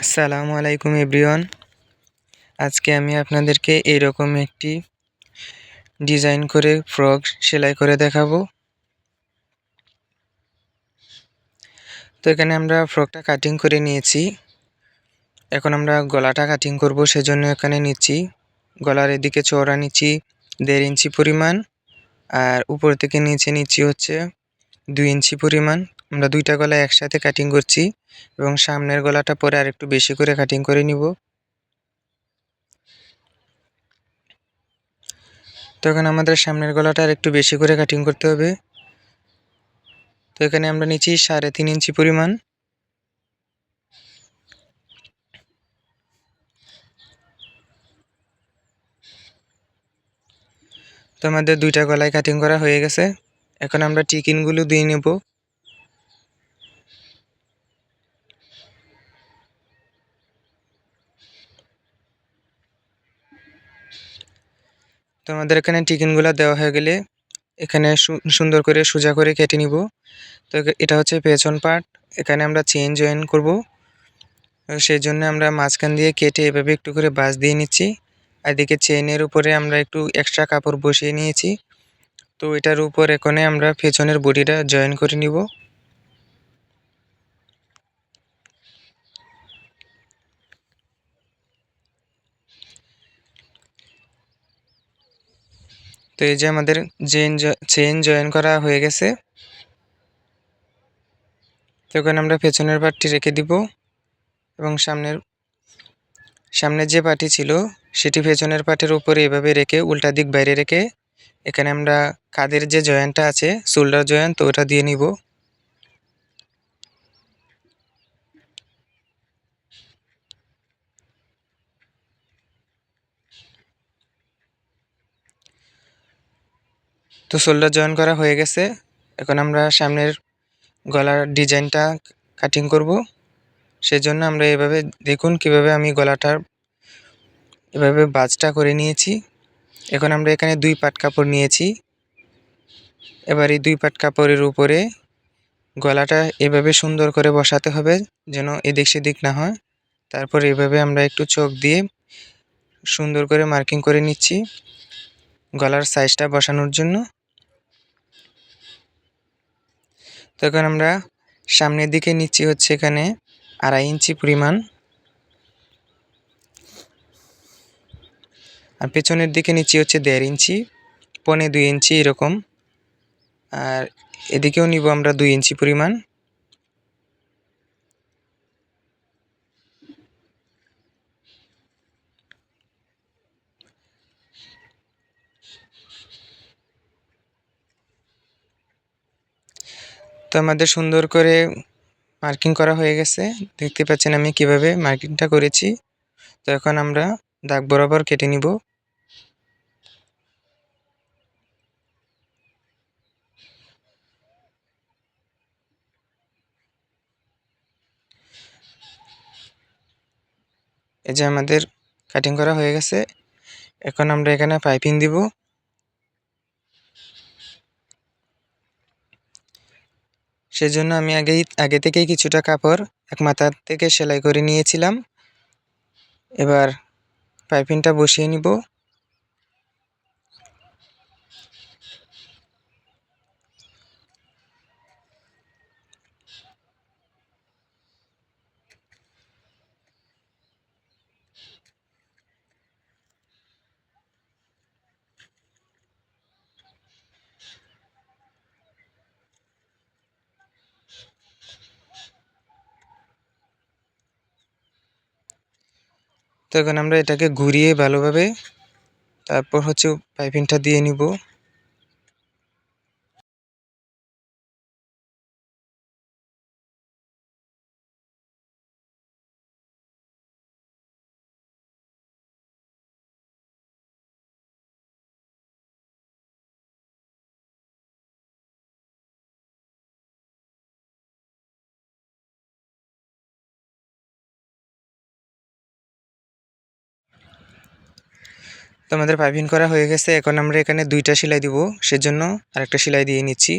আসসালামু আলাইকুম এভরিওয়ান। আজকে আমি আপনাদেরকে এইরকম একটি ডিজাইন করে ফ্রক সেলাই করে দেখাবো। তো এখানে আমরা ফ্রকটা কাটিং করে নিয়েছি। এখন আমরা গলাটা কাটিং করব, সেজন্য এখানে নিচ্ছি গলার এদিকে চওড়া নিচ্ছি দেড় ইঞ্চি পরিমাণ, আর উপর থেকে নিচে নিচ্ছি হচ্ছে দুই ইঞ্চি পরিমাণ। আমরা দুইটা গলা একসাথে কাটিং করছি এবং সামনের গলাটা পরে আর একটু বেশি করে কাটিং করে নিব। তো এখানে আমাদের সামনের গলাটা আর একটু বেশি করে কাটিং করতে হবে। তো এখানে আমরা নিচ্ছি সাড়ে তিন ইঞ্চি পরিমাণ। তো আমাদের দুইটা গলায় কাটিং করা হয়ে গেছে। এখন আমরা টিকিনগুলো দিয়ে নেব। তো আমাদের এখানে টিকিনগুলো দেওয়া হয়ে গেলে এখানে সুন্দর করে সোজা করে কেটে নিব। তো এটা হচ্ছে পেছন পার্ট এখানে আমরা চেন জয়েন করব। সেই জন্য আমরা মাঝখান দিয়ে কেটে এভাবে একটু করে বাস দিয়ে নিচ্ছি। আর এদিকে চেনের উপরে আমরা একটু এক্সট্রা কাপড় বসিয়ে নিয়েছি। তো এটার উপর এখানে আমরা পেছনের বডিটা জয়েন করে নিব। তো এই যে আমাদের চেন চেন জয়েন করা হয়ে গেছে। তো এখানে আমরা পেছনের পার্টটি রেখে দিব এবং সামনের সামনের যে পাটি ছিল সেটি পেছনের পাটের উপরে এভাবে রেখে উল্টা দিক বাইরে রেখে এখানে আমরা কাদের যে জয়েন্টটা আছে শোল্ডার জয়েন্ট তো ওটা দিয়ে নিব। তো শোল্ডার জয়েন করা হয়ে গেছে। এখন আমরা সামনের গলার ডিজাইনটা কাটিং করব। সেজন্য আমরা এভাবে দেখুন কীভাবে আমি গলাটার এভাবে বাজটা করে নিয়েছি। এখন আমরা এখানে দুই পাট কাপড় নিয়েছি। এবার এই দুই পাট কাপড়ের উপরে গলাটা এভাবে সুন্দর করে বসাতে হবে যেন এদিক সেদিক না হয়। তারপর এভাবে আমরা একটু চোখ দিয়ে সুন্দর করে মার্কিং করে নিচ্ছি গলার সাইজটা বসানোর জন্য। তখন আমরা সামনের দিকে নিচ্ছি হচ্ছে এখানে আড়াই ইঞ্চি পরিমাণ। আর পেছনের দিকে নিচ্ছি হচ্ছে দেড় ইঞ্চি, পনে দুই ইঞ্চি এরকম। আর এদিকেও নিব আমরা দুই ইঞ্চি পরিমাণ। তো আমাদের সুন্দর করে মার্কিং করা হয়ে গেছে। দেখতে পাচ্ছেন আমি কীভাবে মার্কিংটা করেছি। তো এখন আমরা দাগ বরাবর কেটে নিব। এই যে আমাদের কাটিং করা হয়ে গেছে। এখন আমরা এখানে পাইপিং দিব। সেজন্য আমি আগেই, আগে থেকেই কিছুটা কাপড় এক মাথার থেকে সেলাই করে নিয়েছিলাম। এবার পাইপিংটা বসিয়ে নিব। তো এখন আমরা এটাকে ঘুরিয়ে ভালোভাবে তারপর হচ্ছে পাইপিংটা দিয়ে নিব। তো আমাদের পাইপিং করা হয়ে গেছে। এখন আমরা এখানে দুইটা সেলাই দিব। সেজন্য আরেকটা সেলাই দিয়ে নিচ্ছি।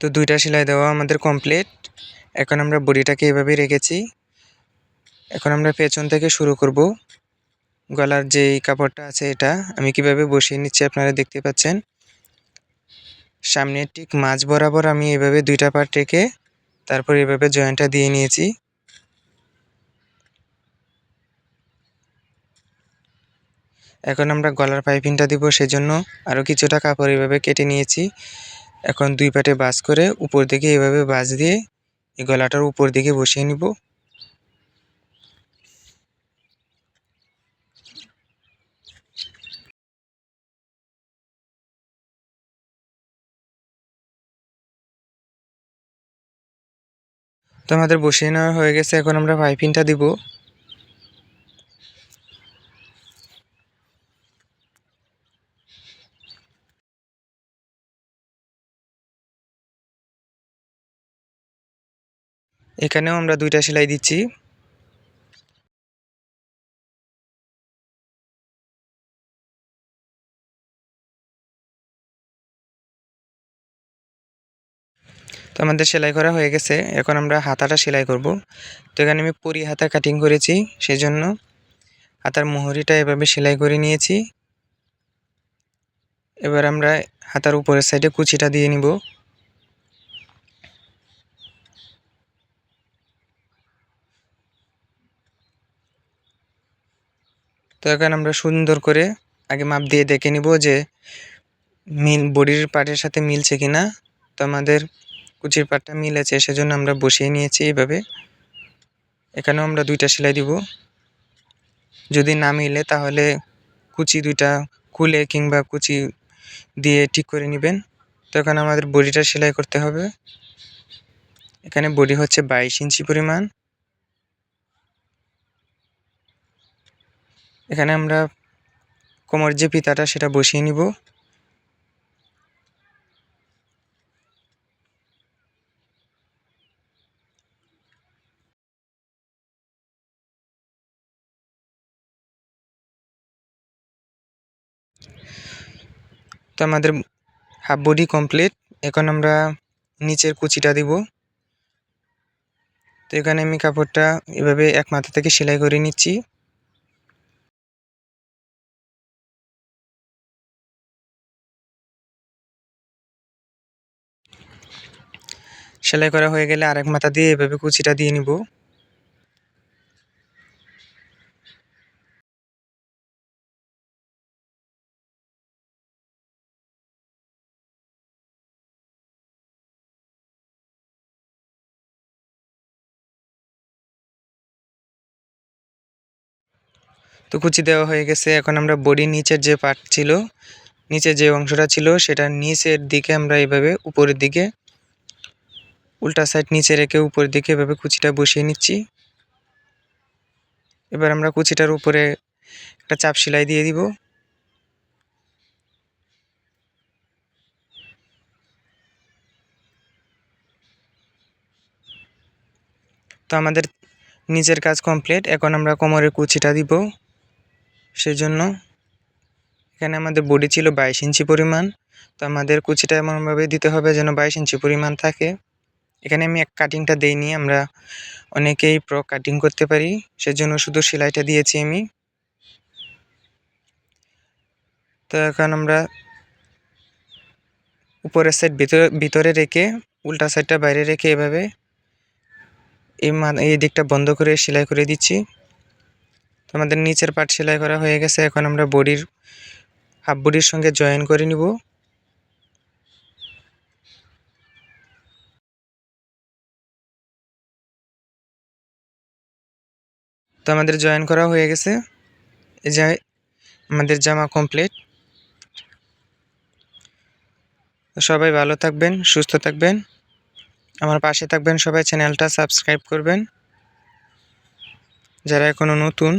তো দুইটা সেলাই দেওয়া আমাদের কমপ্লিট। এখন আমরা বডিটাকে এভাবে রেখেছি। এখন আমরা পেছন থেকে শুরু করব। গলার যেই কাপড়টা আছে এটা, আমি কীভাবে বসিয়ে নিচ্ছি আপনারা দেখতে পাচ্ছেন। সামনে ঠিক মাঝ বরাবর আমি এভাবে দুইটা পার্ট রেখে তারপর এভাবে জয়েন্টটা দিয়ে নিয়েছি। এখন আমরা গলার পাইপিংটা দিব, সেজন্য আরও কিছুটা কাপড় এভাবে কেটে নিয়েছি। এখন দুই পাটে বাস করে উপর দিকে এভাবে বাস দিয়ে এই গলাটার উপর দিকে বসিয়ে নিব। আমাদের বসিয়ে নেওয়া হয়ে গেছে এখন আমরা পাইপিংটা দিব। এখানেও আমরা দুইটা সেলাই দিচ্ছি। তো আমাদের সেলাই করা হয়ে গেছে। এখন আমরা হাতাটা সেলাই করব। তো এখানে আমি পুরি হাতা কাটিং করেছি, সেজন্য হাতার মোহরিটা এভাবে সেলাই করে নিয়েছি। এবার আমরা হাতার উপরের সাইডে কুচিটা দিয়ে নিব। তো এখন আমরা সুন্দর করে আগে মাপ দিয়ে দেখে নিব যে মিল বডির পার্টের সাথে মিলছে কিনা। তো আমাদের কুচির পাটটা মিলেছে, সেজন্য আমরা বসিয়ে নিয়েছি এইভাবে। এখানেও আমরা দুইটা সেলাই দিব। যদি না মিলে তাহলে কুচি দুইটা খুলে কিংবা কুচি দিয়ে ঠিক করে নেবেন। তো এখানে আমাদের বডিটা সেলাই করতে হবে। এখানে বডি হচ্ছে বাইশ ইঞ্চি পরিমাণ। এখানে আমরা কোমর যে পিতাটা সেটা বসিয়ে নিব। তো আমাদের হাফ বডি কমপ্লিট এখন আমরা নিচের কুচিটা দিব। তো এখানে আমি কাপড়টা এভাবে এক মাথা থেকে সেলাই করে নিচ্ছি। সেলাই করা হয়ে গেলে আরেক মাথা দিয়ে এভাবে কুচিটা দিয়ে নিব। তো কুচি দেওয়া হয়ে গেছে। এখন আমরা বডির নিচের যে পার্ট ছিল, নিচের যে অংশটা ছিল, সেটা নিচের দিকে আমরা এভাবে উপরের দিকে, উল্টা সাইড নিচে রেখে উপরের দিকে এভাবে কুচিটা বসিয়ে নিচ্ছি। এবার আমরা কুচিটার উপরে একটা চাপ সেলাই দিয়ে দিব। তো আমাদের নিচের কাজ কমপ্লিট। এখন আমরা কোমরের কুচিটা দিব। সেজন্য এখানে আমাদের বডি ছিল বাইশ ইঞ্চি পরিমাণ। তো আমাদের কুচিটা এমনভাবে দিতে হবে যেন বাইশ ইঞ্চি পরিমাণ থাকে। এখানে আমি এক কাটিংটা দেইনি, আমরা অনেকেই প্রো কাটিং করতে পারি। সেজন্য শুধু সেলাইটা দিয়েছি আমি। তো এখন আমরা উপরের সাইড ভিতরে ভিতরে রেখে, উল্টা সাইডটা বাইরে রেখে এভাবে এই মা এই দিকটা বন্ধ করে সেলাই করে দিচ্ছি। আমাদের নিচের পাট সেলাই করা হয়ে গেছে। এখন আমরা বডির, হাফ বডির সঙ্গে জয়েন করে নিব। তো আমাদের জয়েন করা হয়ে গেছে। এই যে আমাদের জামা কমপ্লিট। সবাই ভালো থাকবেন, সুস্থ থাকবেন। আমার পাশে থাকবেন সবাই, চ্যানেলটা সাবস্ক্রাইব করবেন। যারা এখনও নতুন